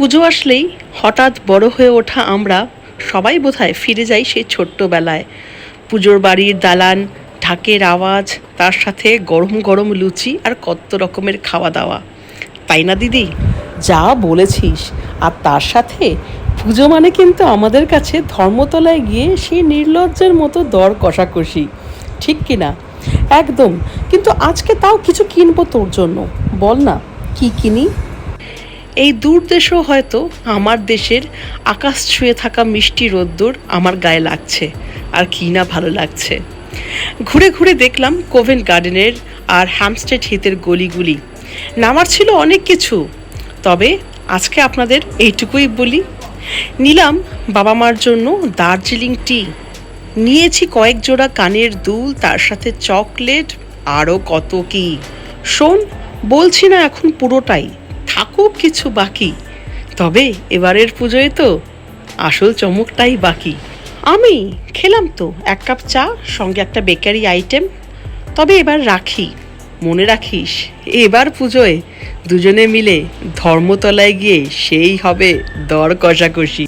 পুজো আসলেই হঠাৎ বড় হয়ে ওঠা আমরা সবাই বোধহয় ফিরে যাই সেই ছোট্টবেলায়। পুজোর বাড়ির দালান, ঢাকের আওয়াজ, তার সাথে গরম গরম লুচি আর কত রকমের খাওয়া দাওয়া তাই না, দিদি? যা বলেছিস। আর তার সাথে পুজো মানে কিন্তু আমাদের কাছে ধর্মতলায় গিয়ে সেই নির্লজ্জের মতো দর কষাকষি। ঠিক কি না? একদম। কিন্তু আজকে তাও কিছু কিনবো তোর জন্য। বল না। কি কিনি? এই দূর দেশেও হয়তো আমার দেশের আকাশ ছুঁয়ে থাকা মিষ্টি রোদ্দুর আমার গায়ে লাগছে, আর কি না ভালো লাগছে। ঘুরে ঘুরে দেখলাম কোভেন গার্ডেনের আর হ্যামস্টেড হিতের গলিগুলি। নামার ছিল অনেক কিছু, তবে আজকে আপনাদের এইটুকুই বলি। নিলাম বাবা মার জন্য দার্জিলিং টি। নিয়েছি কয়েক জোড়া কানের দুল, তার সাথে চকলেট আরও কত কি। শোন, বলছি না এখন পুরোটাই। থাকুক কিছু বাকি। তবে এবারের পুজোয় তো আসল চমকটাই বাকি। আমি খেলাম তো, এক কাপ চা, সঙ্গে একটা বেকারি আইটেম। তবে এবার রাখি, মনে রাখিস, এবার পুজোয় দুজনে মিলে ধর্মতলায় গিয়ে সেই হবে দর কষাকষি।